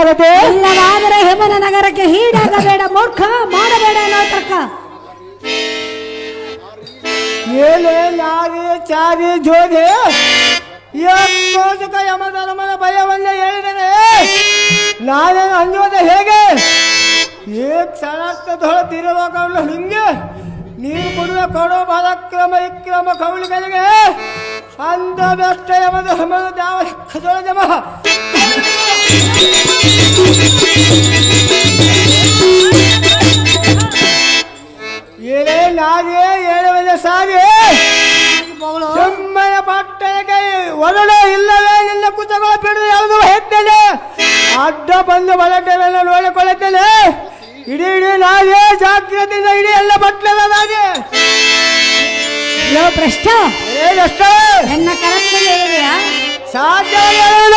ಸಾರಥಿ ಇಲ್ಲವಾದರೆ ಹೇಮನ ನಗರಕ್ಕೆ ಹೀಡಾಗಬೇಡ ಮೂರ್ಖ ಮಾಡಬೇಡ ಅನ್ನೋ ತರ್ಕ. ಏನೇ ನಾರಿ ಚಾರಿ ಜೋಡಿ ಯೋಜಕ ಯಮಧರ್ಮನ ಭಯವನ್ನೇ ಹೇಳಿದರೆ ನಾನೇನು ಅಂಜೋದೆ ಹೇಗೆ? ಈ ಕ್ಷಣಾರ್ಥದೊಳ ತಿರುಲೋಕವನ್ನು ಹಿಂಗೆ ನೀರು ಕೊಡುವ ಕೊಡೋ ಪರಾಕ್ರಮ ಇಕ್ರಮ ಕೌಳಿಗಳಿಗೆ ಅಂದ ಬೆಷ್ಟ ಯಮಧರ್ಮನ ದಾವ ಲೆಕ್ಕದೊಳ ಜಮ ಏನೇ ಏಳುವರೆ ಸಾರಿ ಸುಮ್ಮನೆ ಪಟ್ಟಣಕ್ಕೆ ಒರಳು ಇಲ್ಲವೇ ನಿನ್ನ ಕುತಗಳ ಬಿಡುದು ಯಾವುದು ಹೇಳ್ತೇನೆ ಅಡ್ಡ ಬಂದು ಬಲಟೆಲ್ಲ ನೋಡಿಕೊಳ್ಳುತ್ತೇನೆ. ಇಡೀ ಇಡೀ ನಾವೇ ಜಾಗ್ರತೆಯಿಂದ ಇಡೀ ಎಲ್ಲ ಬಟ್ಲದ ನಾಗೆ ಲೋ ಏನಷ್ಟ ನನ್ನ ಹೇಳಿದೆಯಾ? ಸಮುದ್ರ ಹೇಳಬೇಡ.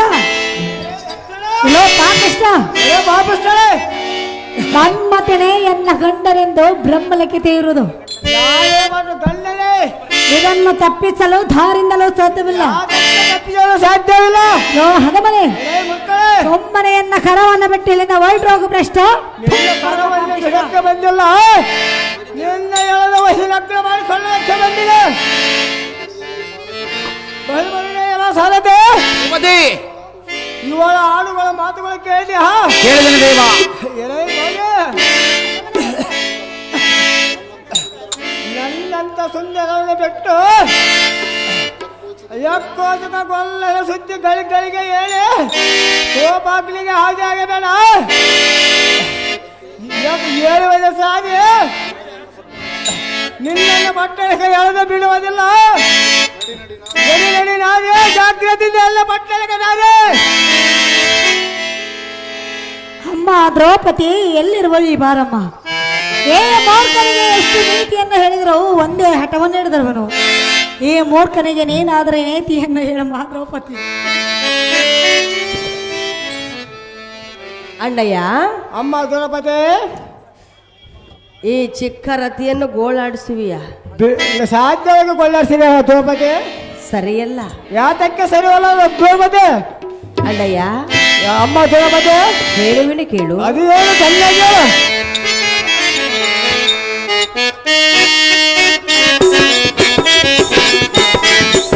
ಹೇಳೋ ಇಲ್ಲೋ ಏ ಬಾಪುಸ್ತಳೆ ಮನ್ಮಥನೇ ಎನ್ನ ಗಂಡನೆಂದು ಬ್ರಹ್ಮಲಿಖಿತ ಇರುವುದು ಇದನ್ನು ತಪ್ಪಿಸಲು ದಾರಿಂದಲೂ ಸಾಧ್ಯವಿಲ್ಲ. ತಪ್ಪಿಸಲು ಸಾಧ್ಯವಿಲ್ಲ? ಲೋ ಹಗಮನೆ ಏ ಮಕ್ಕಳೇ ಒಮ್ಮನೆಯನ್ನ ಕರವನ್ನ ಬಿಟ್ಟು ಇಲ್ಲಿಂದ ರೋಗ ಭ್ರಷ್ಟ? ನಿನ್ನ ಕರವನ್ನು ಬಿಡಕ್ಕೆ ಬಂದಿಲ್ಲ. ನಿನ್ನ ಮಾಡಿಕೊಳ್ಳಕ್ಕೆ ಬಂದಿದೆ. ಬಹಳ ಉಪದಿ ಇವಳ ಹಾಡುಗಳ ಮಾತುಗಳು ಕೇಳಿ ಹಾ? ಕೇಳಿದನು ದೇವ. ಎಲೆ ಮಗೇ. ನನ್ನಂತ ಸುಂದರವನ್ನು ಬಿಟ್ಟು ಯಾಕೋದಕ ಗೊಲ್ಲರ ಸುದ್ದಿ ಗಳಿಗಳಿಗೆ ಹೇಳಿ ಸೋಪಾಗ್ಲಿಗೆ ಹಾಗೆ ಆಗಬೇಡ. ಏಳು ಸಾಧಿ ನಿನ್ನ ಪಟ್ಟಣಕ್ಕೆ ಎಳೆದು ಬಿಡುವುದಿಲ್ಲ. ಅಮ್ಮ ದ್ರೌಪದಿ ಎಲ್ಲಿರುವ ಈ ಬಾರಮ್ಮ? ಏ ಮೂರ್ಖನಿಗೆ ಎಷ್ಟು ನೀತಿಯನ್ನು ಹೇಳಿದ್ರು ಒಂದೇ ಹಠವನ್ನು ಹಿಡಿದವನು. ಈ ಮೂರ್ಖನಿಗೆ ನೀನಾದರೆ ನೀತಿಯನ್ನು ಹೇಳಮ್ಮ ದ್ರೌಪದಿ. ಅಣ್ಣಯ್ಯ? ಅಮ್ಮ ದ್ರೌಪದಿ. ಈ ಚಿಕ್ಕ ರತಿಯನ್ನು ಗೋಳಾಡಿಸುವಿಯ? ಸಾಧ್ಯವಾಗಿ ಕೊಳ್ಳಿಸಿದೆ ದ್ರೌಪದಿ? ಸರಿಯಲ್ಲ. ಯಾತಕ್ಕೆ ಸರಿವಲ್ಲ ದ್ರೌಪದಿ? ಅಣ್ಣಯ್ಯ ಅಮ್ಮ ದ್ರೌಪದಿ? ಹೇಳುವಿನ ಕೇಳು. ಅದು ಏನು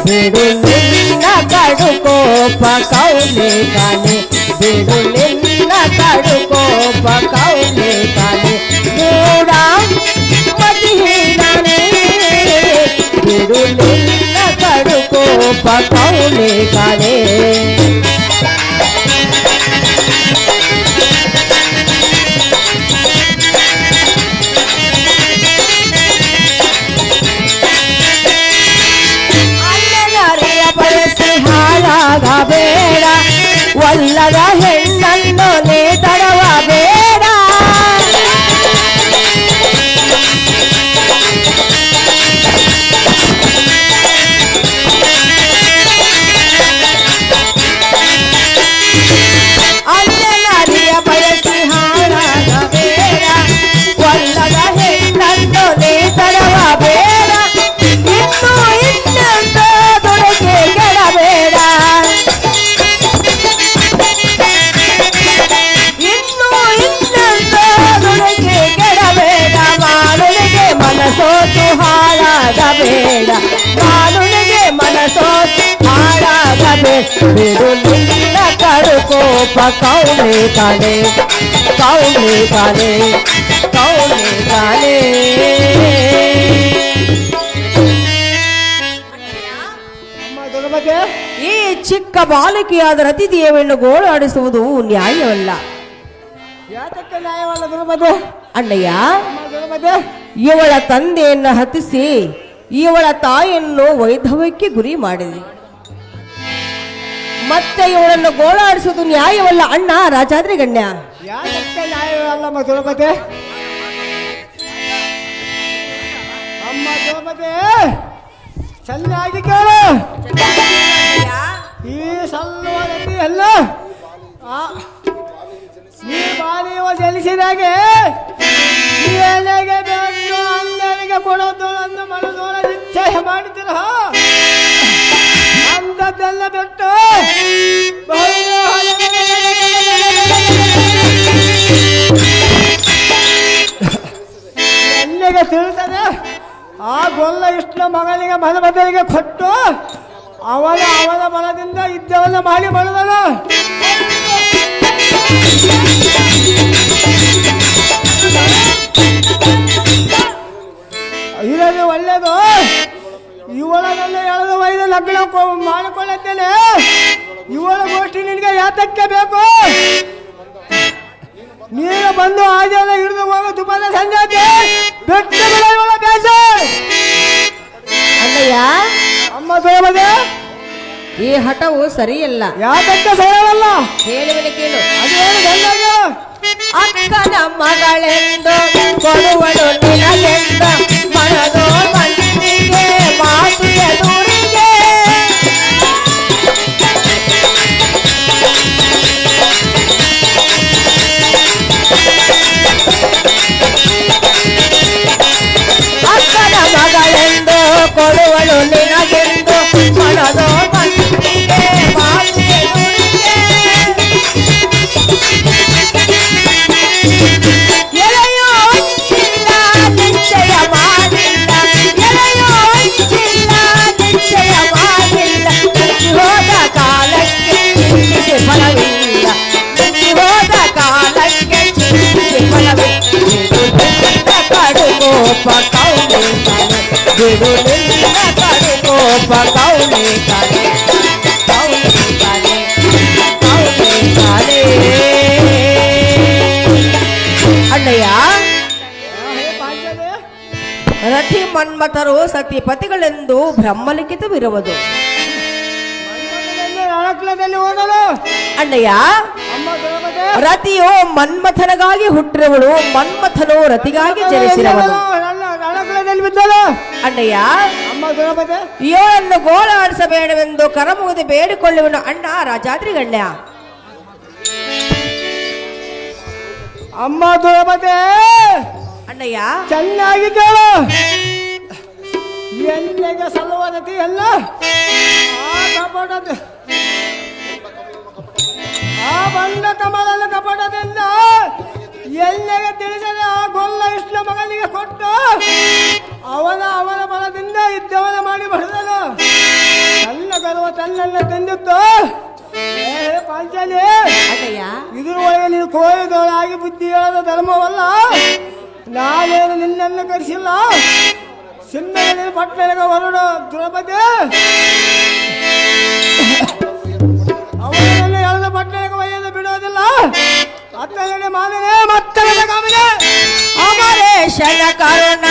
ಚೆನ್ನಾಗಿ ಹೇಳು. ಬಿಡು ನಿನ್ನ ಕಡು ಕೋಪ ಕೌಲೆ ಕಾನೆ ಬಿಡು ನಿನ್ನ ಕಡು ಕೋಪ ಕೌಲೆ ಕಾನೆ ಮೂಡ ಮತಿಹೀನನೇ ಬಿಡು ನಿನ್ನ ಕಡು ಕೋಪ ಕೌಲೆ ಕಾನೆ ಕೌಲೆ ಕಾಲೆ ಕೌಲೆ ಕಾಲೆ ಕೌಲೆ ಕಾಲೆ. ಈ ಚಿಕ್ಕ ಬಾಲಕಿಯಾದ ರತಿದೇವಿಯನ್ನು ಗೋಳಾಡಿಸುವುದು ನ್ಯಾಯವಲ್ಲ. ಯಾತಕ್ಕೆ ನ್ಯಾಯವಲ್ಲ ದುರ್ಮತಿ ಅಣ್ಣಯ್ಯ ಇವಳ ತಂದೆಯನ್ನು ಹತಿಸಿ ಇವಳ ತಾಯಿಯನ್ನು ವೈಧವ್ಯಕ್ಕೆ ಗುರಿ ಮಾಡಿದೆ ಮತ್ತೆ ಇವಳನ್ನು ಗೋಳಾಡಿಸೋದು ನ್ಯಾಯವಲ್ಲ ಅಣ್ಣ ರಾಜಾದ್ರಿ ಗಣ್ಯ. ಯಾತಕ್ಕೆ ನ್ಯಾಯವಲ್ಲ ಅಮ್ಮ ಅಮ್ಮ ದುರ್ಮತಿ ಚೆನ್ನಾಗಿ ಕೇಳು. ಈ ಸಲ್ಲುವಲ್ಲಿ ಅಲ್ಲ ಆ, ಈ ಬಾಲಿಯುವ ಜನಿಸಿದಾಗೆ ಎಲೆಗೆ ಅಂದದ್ದೆಲ್ಲ ಬಿಟ್ಟು ಎಣ್ಣೆಗೆ ತಿಳಿತಾನೆ ಆ ಗೊಲ್ಲ ಇಷ್ಟು ಮಗನಿಗೆ ಮನ ಕೊಟ್ಟು ಅವನ ಅವನ ಬಲದಿಂದ ಇದ್ದವನ್ನ ಮಾಡಿ ಮಾಡಿದನು ಇರೋದು ಒಳ್ಳೇದು. ಇವಳನ್ನೆಲ್ಲ ಎಳೆದು ಒಯ್ದು ಲಗ್ನ ಮಾಡಿಕೊಳ್ಳುತ್ತೇನೆ. ಇವಳ ಗೋಷ್ಠಿ ನಿನಗೆ ಯಾತಕ್ಕೆ ಬೇಕು? ನೀನು ಬಂದು ಆಜೆಲ್ಲ ಹಿಡಿದು ಹೋಗೋ ತುಪ್ಪದ ಸಂಜಾತಿ ಬೆಟ್ಟ ಇವಳ ಬೇಸ. ಅಲ್ಲಯ್ಯ ಅಮ್ಮ ಸೋಮದೆ ಈ ಹಠವು ಸರಿಯಲ್ಲ. ಯಾತಕ್ಕೆ ಸರಿಯಲ್ಲ ಹೇಳುವನು ಕೇಳು. ಅದೇನು ಗಂಡಾಗ? ಅಕ್ಕನ ಮಗಳೆಂದು ಕೊಡುವಳು ನಿನಗೆಂದ ಮನದೋ ಮನ್ಮಥರು ಸತಿಪತಿಗಳೆಂದು ಬ್ರಹ್ಮಲಿಖಿತವಿರುವುದು. ಅಣ್ಣಯ್ಯ ರತಿಯು ಮನ್ಮಥನಿಗಾಗಿ ಹುಟ್ಟಿರುವಳು ಮನ್ಮಥನು ರತಿಗಾಗಿ ಬಿದ್ದಲು? ಅಣ್ಣಯ್ಯ ಇವಳನ್ನು ಗೋಳಾಡಿಸಬೇಡವೆಂದು ಕರಮುಗಿದು ಬೇಡಿಕೊಳ್ಳುವನು ಅಣ್ಣ ರಾಜಾದ್ರಿ ಗಣ್ಯ ಅಮ್ಮ ದ್ರೌಪದಿ ಅಣ್ಣಯ್ಯ ಚೆನ್ನಾಗಿ ಕೇಳು! ಎಲ್ಲಿಗೆ ಸಲ್ಲುವದತಿ ಎಲ್ಲ ಆ ಕಪಟದ ಆ ಬಂಡ ಕಮಲನ ಕಪಟದಿಂದ ಎಲ್ಲಿಗೆ ತಿಳಿಸದೆ ಆ ಗೊಲ್ಲ ಇಷ್ಟ ಮಗನಿಗೆ ಕೊಟ್ಟು ಅವನ ಅವನ ಬಲದಿಂದ ಇದ್ದವನ ಮಾಡಿ ಬಡದನು ತನ್ನ ಗರ್ವ ತನ್ನೆಲ್ಲ ತಂದಿತ್ತು. ಪಾಂಚಾಲಿ ಇದ್ರ ಒಳಗೆ ನೀನು ಕೋರಿದವಳಾಗಿ ಬುದ್ಧಿ ಹೇಳದ ಧರ್ಮವಲ್ಲ ನಾನೇನು ನಿನ್ನನ್ನು ಕರೆಸಿಲ್ಲ? ಸಿಂಹದಲ್ಲಿ ಪಟ್ಟಣಗ ಹೊರಡು ದ್ರೌಪದಿ. ಅವರನ್ನು ಎಳೆದ ಪಟ್ಟಣಗ ಒಯ್ಯಲು ಬಿಡೋದಿಲ್ಲ ಅತ್ತಗಡೆ ಮಾನನೆ ಮತ್ತಗಡೆ ಕಾಮನೆ. ಅಮರೇಶನ ಕರುಣ.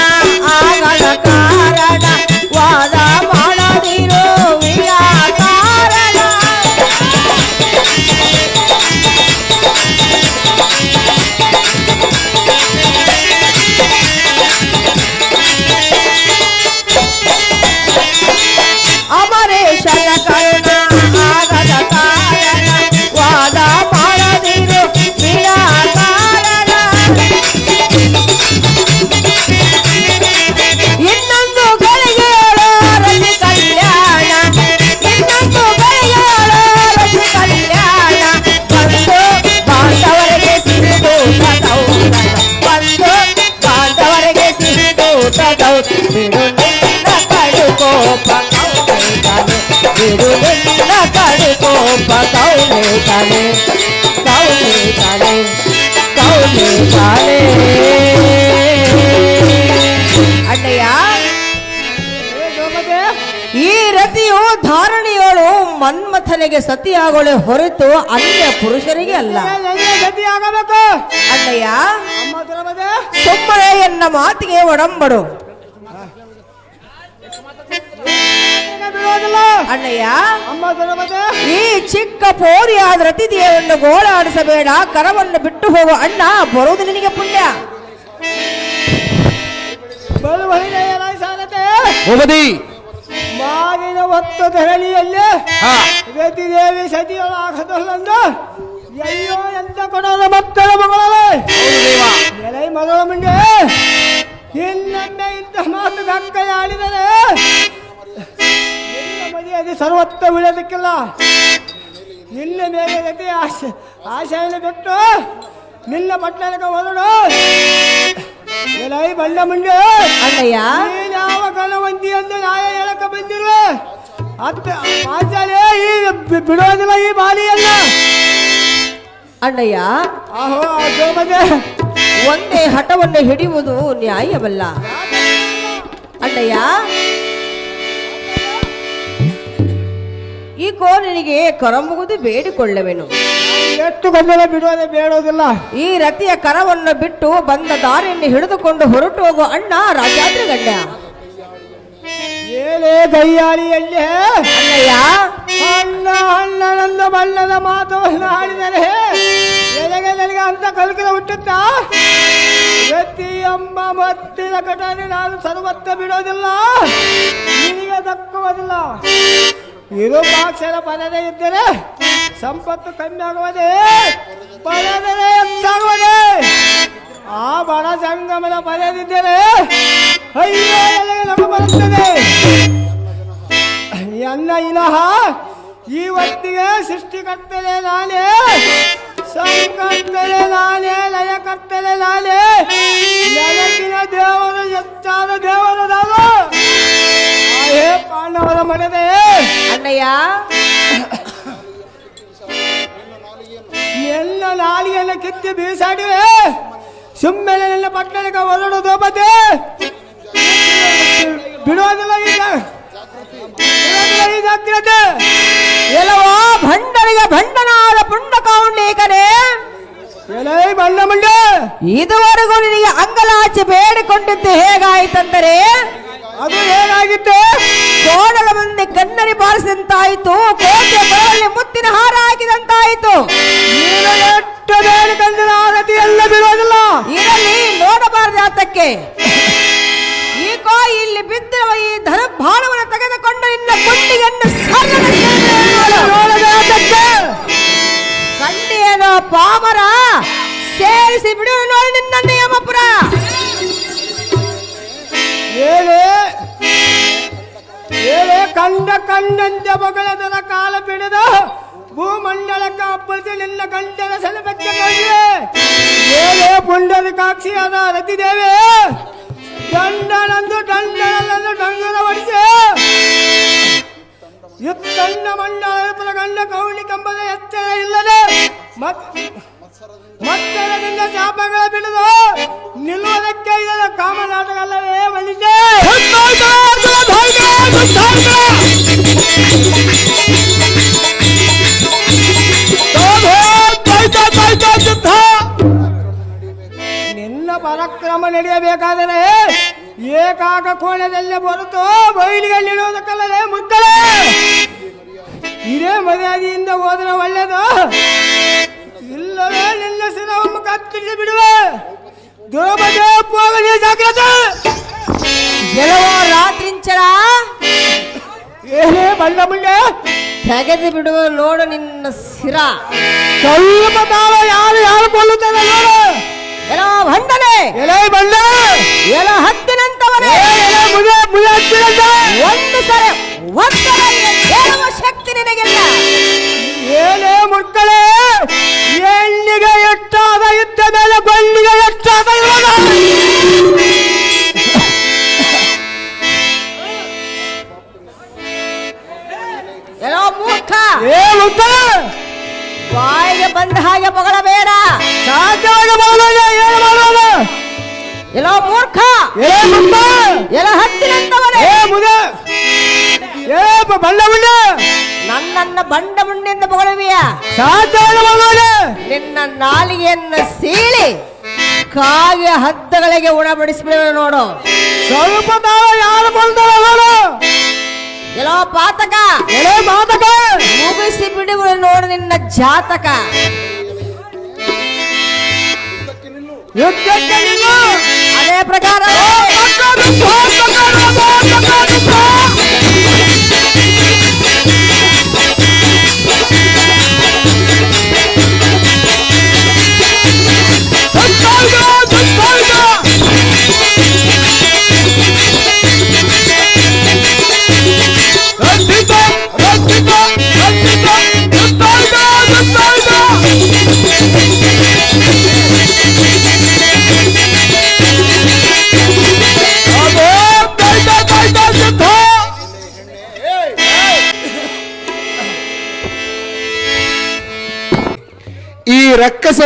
ಕೋಪ ಕೌಲೆ ಕಾಲೆ ಕೌಲೆ ಕಾಲೆ ಕೌಲೆ ಕಾಲೆ ಅಣ್ಣಯ್ಯ ಈ ರತಿಯು ಧಾರಣಿಯೋಳು ಮನ್ಮಥನಿಗೆ ಸತಿಯಾಗೋಳೆ ಹೊರತು ಅನ್ಯ ಪುರುಷರಿಗೆ ಅಲ್ಲ. ಅಣ್ಣಯ್ಯ ಸುಮ್ಮನೆ ಎನ್ನ ಮಾತಿಗೆ ಒಡಂಬಡು. ಅಣ್ಣಯ್ಯ ಅಮ್ಮ ಈ ಚಿಕ್ಕ ಪೋರಿಯಾದ ರತಿದೇವನ್ನು ಗೋಳಾಡಿಸಬೇಡ ಕರವನ್ನು ಬಿಟ್ಟು ಹೋಗು ಅಣ್ಣ ಬರೋದು ನಿನಗೆ ಪುಣ್ಯ. ಭೂಪತಿ! ಮಾವಿನ ಹೊತ್ತು ಧರಣಿಯಲ್ಲಿ ರತಿದೇವಿ ಸತಿಯೊಳಾಗದಲ್ಲಂದು ಅಯ್ಯೋ ಎಂತ ಕೊಡೋದ ಮಕ್ಕಳ ಮಗಳೇ ಎಲೈ ಮಗಳ ಮುಂಡೆ ಇನ್ನೊಮ್ಮೆ ಇಂಥ ಮಾತು ಗಕ್ಕೈ ಮನೆಯಲ್ಲಿ ಸರ್ವತ್ತ ಬೀಳೋದಕ್ಕಿಲ್ಲ ನಿನ್ನ ಮೇಲೆ ಗತಿ ಆಶೆ ಆಶೆಯನ್ನು ಬಿಟ್ಟು ನಿನ್ನ ಪಟ್ಟಣಕ್ಕೆ ಹೊರಡು ಎಲೈ ಮುಂಡು. ಅಣ್ಣಯ್ಯ. ನೀನ್ ಯಾವ ಕಲವಂತಿ ಎಂದು ನ್ಯಾಯ ಹೇಳಕ ಬಂದಿರು ಅತ್ತ ಆಚಾರ್ಯ ಈ ಬಿಡೋದಿಲ್ಲ ಈ ಬಾಲಿಯನ್ನ. ಅಣ್ಣಯ್ಯ. ಆಹೋ ಆ ಒಂದೇ ಹಠವನ್ನು ಹಿಡಿಯುವುದು ನ್ಯಾಯವಲ್ಲ. ಅಣ್ಣಯ್ಯ. ಈ ನಿನಗೆ ಕರಮುಗುದು ಬೇಡಿಕೊಳ್ಳವೆನು. ಎಷ್ಟು ಗೊಂದಲ ಬಿಡೋದೇ ಬೇಡೋದಿಲ್ಲ. ಈ ರತಿಯ ಕರವನ್ನು ಬಿಟ್ಟು ಬಂದ ದಾರಿಯನ್ನು ಹಿಡಿದುಕೊಂಡು ಹೊರಟು ಹೋಗು ಅಣ್ಣ ರಾಜಾದ್ರಿ ಗಂಡ ಏನೇ ಕೈಯಾಳಿಯಲ್ಲಿ ಅಣ್ಣಯ್ಯ. ಅಣ್ಣ ಅಣ್ಣನಂದ ಬಣ್ಣದ ಮಾತವನ್ನು ಆಡಿದರೆ ಎಲೆಗೆ ನನಗೆ ಅಂತ ಕಲ್ಕಲ ಹುಟ್ಟುತ್ತಾ? ವ್ಯಕ್ತಿ ಎಂಬ ಮತ್ತಿನ ಘಟನೆ ನಾನು ಸರ್ವತ್ತ ಬಿಡೋದಿಲ್ಲ. ನಿನಗೆ ದಕ್ಕುವುದಿಲ್ಲ. ಇದು ಪಾಕ್ಷರ ಪದದೇ ಇದ್ದರೆ ಸಂಪತ್ತು ಕಮ್ಮಿ ಆಗುವುದೇ? ಪದದೇ ಹೆಚ್ಚಾಗುವುದೇ? ಆ ಬಡ ಸಂಗಮದ ಪದದಿದ್ದರೆ ಅಯ್ಯೋ ನಗು ಬರುತ್ತದೆ? ಎನ್ನ ಇಲಹ ಈ ಹೊತ್ತಿಗೆ ಸೃಷ್ಟಿಕರ್ತಲೆ ನಾನೇ ಸಂಕರ್ತಲೆ ನಾನೇ ಲಯಕರ್ತಲೆ ನಾನೇ. ನೆನಪಿನ ದೇವರು ಹೆಚ್ಚಾದ ದೇವರು ನಾನು. ಕಿತ್ತಿ ಬೀಸಾಡಿವೆ ಸುಮ್ಮನೆ ನನ್ನ ಪಟ್ಟಣಕ್ಕೆ ಹೊರಡು ದೋಪತೆ ಬಿಡೋದಿಲ್ಲ ಈಗ. ಜಾಗ್ರತೆ ಎಲ್ಲವೋ ಭಂಡನಾದ ಬಣ್ಣ ಮಂಡ ಇದುವರೆಗೂ ನಿನಗೆ ಅಂಗಲಾಚಿ ಬೇಡಿಕೊಂಡಿದ್ದು ಹೇಗಾಯಿತಂದರೆ? ಅದು ಏನಾಗಿತ್ತು ಕೋಡಲ ಮುಂದೆ ಕನ್ನಡಿ ಬಾರಿಸಿದಂತಾಯಿತು. ಕೋಟೆ ಮುತ್ತಿನ ಹಾರ ಹಾಕಿದಂತಾಯಿತು. ಎಷ್ಟು ಬೇಡಿಕೊಂಡಿನ ಆರತಿ ಎಲ್ಲ ಬಿಡೋದಿಲ್ಲ ಇದರಲ್ಲಿ ನೋಡಬಾರದು ಆತಕ್ಕೆ. ಈಗೋ ಇಲ್ಲಿ ಬಿದ್ದಿರುವ ಈ ಧನ ಭಾಳವನ್ನು ತೆಗೆದುಕೊಂಡು ನಿನ್ನ. ನೋಡದೆ ಕಂಡಿಯೇನೋ ಪಾಮರ ಸೇರಿಸಿ ಬಿಡು ನೋಡಿ ನಿನ್ನ ನಿಯಮಪುರ. ಏನೇ? ಏನೇ ಕಂಡ ಕಂಡಂತೆ ಮಗಳ ಕಾಲ ಬಿಡದ? ಭೂಮಂಡಲಕ್ಕೆ ಅಪ್ಪಳಿಸಿ ನಿನ್ನ ಗಂಡನ ಸಲಭಕ್ಕೆ ಏನೇ ಪುಂಡದ ಕಾಕ್ಷಿಯಾದ ರತಿದೇವಿ. ಗಂಡನಂದು ದಂಡನಂದು ಡಂಗರ ಹೊಡಿಸಿ ಯುತ್ತಣ್ಣ ಮಂಡಲ ಗಂಡ ಕೌಳಿ ಕಂಬದ ಎತ್ತರ ಇಲ್ಲದೆ ಮತ್ ಮತ್ತರದಿಂದ ಶಾಪಗಳ ಬಿಡದು ನಿಲ್ಲುವುದಕ್ಕೆ ಇದರ ಕಾಮನಾಟಕ ಅಲ್ಲವೇ ಮನುಷ್ಯ ಪರಾಕ್ರಮ ನಡೆಯಬೇಕಾದರೆ ಏಕಾಕ ಕೋಣದಲ್ಲಿ ಬರುತ್ತೋ ಬಯಲಿಗೆ ನಿಡುವುದಕ್ಕಲ್ಲದೆ ಮುಕ್ಕಳೆ ಇದೇ ಮರ್ಯಾದೆಯಿಂದ ಹೋದ್ರೆ ಒಳ್ಳೆಯದು. ಇಲ್ಲವೇ ನಿನ್ನ ಸಿರವನ್ನು ಕತ್ತಿಸಿ ಬಿಡುವೆ. ದ್ರೌಪದಿ ಹೋಗಲಿ ಜಾಗ್ರತೆ. ಗೆಲುವ ರಾತ್ರಿಂಚರ ಏನೇ ಬಣ್ಣ ಮುಂಡೆ ತೆಗೆದು ಬಿಡುವ ನೋಡು ನಿನ್ನ ಸಿರ ಸ್ವಲ್ಪ ತಾವ ಯಾರು ಯಾರು ಕೊಲ್ಲುತ್ತಾರೆ ನೋಡು. ಎಲೋ ಭಂಡನೆ ಎಲೆ ಬಂದ. ಎಲ ಹತ್ತಿನಂತವನೇ. ಎಲೆ ಮುಜ ಮುಜ ಹತ್ತಿರಂತ ಒಂದು ಸರೆ ಒಂದರ ಹೇಳುವ ಶಕ್ತಿ ನಿನಗಿಲ್ಲ. ಏನೇ ಮುಕ್ಕಳೆ ಎಣ್ಣಿಗೆ ಎಷ್ಟಾದ ಇದ್ದ ಮೇಲೆ ಗೊಂಡಿಗೆ ಹಾಗೆ ಮಗಳಬೇಡ ಹಾಗೆ ಮಗಳ ಬೇಡ ಎಲ್ಲೋ ಮೂರ್ಖ. ಎಲ್ಲ ಹತ್ತಿರಂತವನೇ ಏ ಮುದ! ಏ ಬ- ಬಣ್ಣ ಬಣ್ಣ ನನ್ನನ್ನ ಬಂಡ ಮುಂಡಿಂದ ಮಗಳುವಿಯ ನಿನ್ನ ನಾಲಿಗೆಯನ್ನು ಸೀಳಿ ಕಾಗೆ ಹದ್ದಗಳಿಗೆ ಉಣಬಡಿಸ್ಬಿಡುವೆ ನೋಡು. ಸ್ವಲ್ಪ ಯಾರು ಬಂದಾರ ನೋಡು ಎಲ್ಲೋ ಪಾತಕ ಎಲೆ ಮಾತಕ ಮುಗಿಸಿ ಬಿಡುವೆ ನೋಡು ನಿನ್ನ ಜಾತಕ ಯುದ್ಧಕ್ಕೆ ನಿಲ್ಲು. ಅದೇ ಪ್ರಕಾರ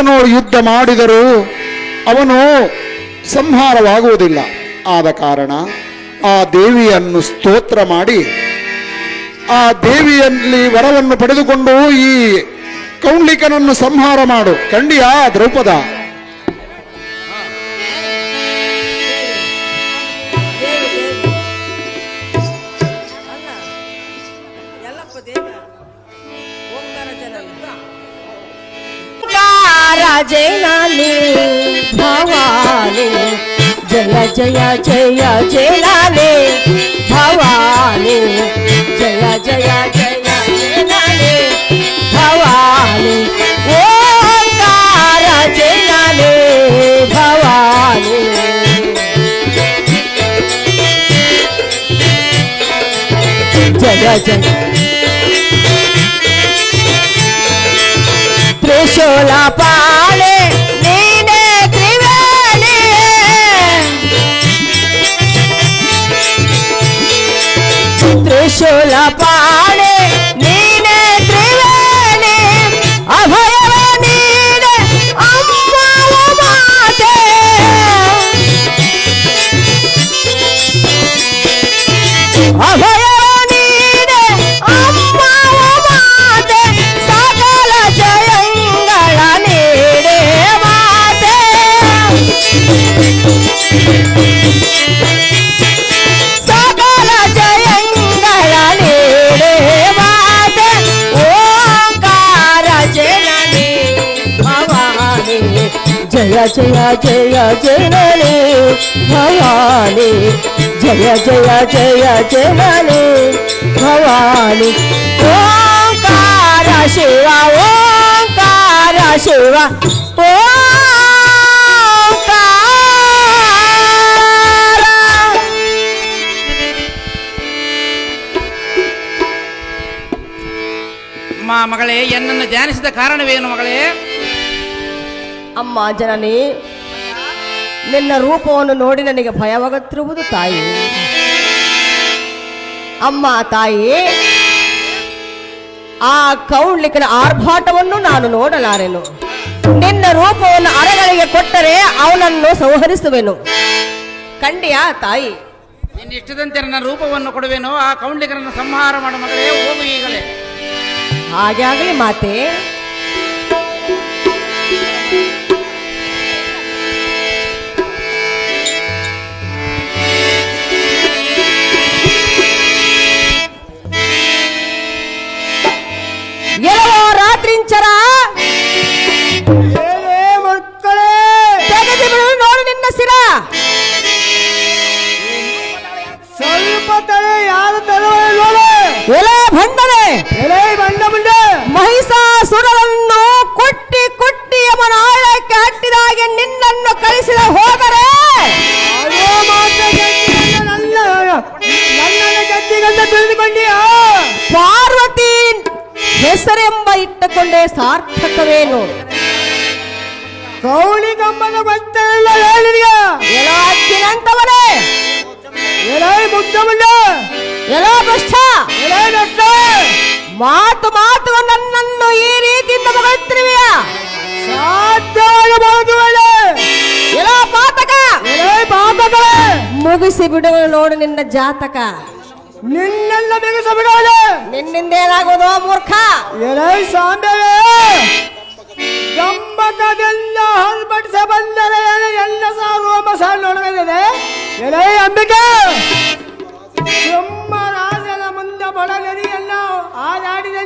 ರಕ್ಕಸನು ಯುದ್ಧ ಮಾಡಿದರೂ ಅವನು ಸಂಹಾರವಾಗುವುದಿಲ್ಲ. ಆದ ಕಾರಣ ಆ ದೇವಿಯನ್ನು ಸ್ತೋತ್ರ ಮಾಡಿ, ಆ ದೇವಿಯಲ್ಲಿ ವರವನ್ನು ಪಡೆದುಕೊಂಡು ಈ ಕೌಂಡಿಕನನ್ನು ಸಂಹಾರ ಮಾಡು. ಕಂಡಿಯಾ ದ್ರೌಪದ. జయలాలి భవాని జయ జయ జయ జయలాలి భవాని జయ జయ జయ జయలాలి భవాని ఓంకార జయలాలి భవాని జయ జయ கோலா பாலே நீனே திரிவேணி. திரிசூல பாலே நீனே திரிவேணி. அபயவ நீனே அம்மாவு மாதே அபய ಜಯ ಜಯ ಜಯ ಜನನಿ ಭವಾನಿ. ಜಯ ಜಯ ಜಯ ಜನನಿ ಭವಾನಿ. ಓಂಕಾರ ಶಿವ ಓಂಕಾರ ಶಿವ, ಓಂಕಾರ. ಮಾ ಮಗಳೇ, ಎನ್ನನ್ನು ಧ್ಯಾನಿಸಿದ ಕಾರಣವೇನು ಮಗಳೇ? ಅಮ್ಮ ಜನನಿ ನಿನ್ನ ರೂಪವನ್ನು ನೋಡಿ ನನಗೆ ಭಯವಾಗುತ್ತಿರುವುದು ತಾಯಿ. ಅಮ್ಮ ತಾಯಿ ಆ ಕೌಂಡ್ಲಿಕನ ಆರ್ಭಾಟವನ್ನು ನಾನು ನೋಡಲಾರೆನು. ನಿನ್ನ ರೂಪವನ್ನು ಅರಗಳಿಗೆ ಕೊಟ್ಟರೆ ಅವನನ್ನು ಸಂಹರಿಸುವೆನು. ಕಂಡಿಯ ತಾಯಿ? ನಿನ್ನ ಇಷ್ಟದಂತೆ ನನ್ನ ರೂಪವನ್ನು ಕೊಡುವೆನೋ ಆ ಕೌಂಡಿಗರನ್ನು ಸಂಹಾರ ಮಾಡುವ ಮಗಳೇ ಹೋಗು ಈಗಲೇ. ಹಾಗೆ ಆಗಲಿ ಮಾತೆ. ಎಲೆ ಬಂಡನೆ ಎಲೆ ಬಂಡ ಮುಂಡೆ ಮಹಿಷಾಸುರವನ್ನು ಕೊಟ್ಟಿ ಕೊಟ್ಟಿ ಅವನ ಆಳಕ್ಕೆ ಹಟ್ಟಿದಾಗೆ ನಿನ್ನನ್ನು ಕಳಿಸಿದ ಹೋದರೆ. ಪಾರ್ವತಿ ಹೆಸರೆಂಬ ಇಟ್ಟುಕೊಂಡೇ ಸಾರ್ಥಕವೇನು? ಕೌಳಿ ಗಮ್ಮನ ಗೊತ್ತಿಲ್ಲ ಹೇಳಿದ್ಯಾ? ಎಲ್ಲ ಅತ್ತಿನಂತವನೇ ಎಲ್ಲ ಮುಗ್ಧ ಬಣ್ಣ ಎಲ್ಲೋ ದುಷ್ಟ ಮಾತು ಮಾತು ನನ್ನನ್ನು ಈ ರೀತಿಯಿಂದ ಮಗಳಿರ್ತೀವಿ ಸಾಧ್ಯವಾಗಬಹುದು ಎಲ್ಲೋ ಪಾತಕ? ಪಾತಕ! ಮುಗಿಸಿ ಬಿಡುವ ನೋಡು ನಿನ್ನ ಜಾತಕ. ನಿನ್ನೆಲ್ಲ ಮುಗಿಸಿ ಬಿಡೋದು! ನಿನ್ನಿಂದ ಏನಾಗೋದು ಮೂರ್ಖ? ಎಲೈ ಸಾಂಬೆವೆ ಗಮ್ಮತದೆಲ್ಲ ಹೊರಪಡಿಸ ಬಂದರೆ ಎಲ್ಲ ಸಾರು ಮಸಾಲ ನೋಡಬೇಕಿದೆ. ಎಲೈ ಅಂಬಿಕೆ!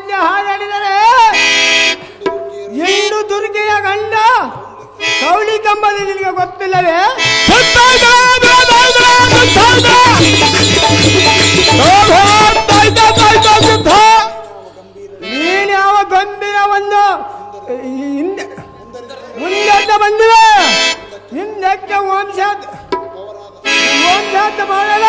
ವಿದ್ಯೆ ಹಾರಾಡಿದರೆ ಏನು ದುರ್ಗೆಯ ಗಂಡ ಕೌಳಿ ಕಂಬದ ನಿನಗೆ ಗೊತ್ತಿಲ್ಲವೇ? ನೀನು ಯಾವ ಗಂಭೀರ ಒಂದು ಹಿಂದೆ ಮುಂದೆ ಬಂದಿವೆ? ಹಿಂದಕ್ಕೆ ಓಂಶ ಶಾಂತ ಓಂ ಶಾಂತ ಮಾಡಲ್ಲ.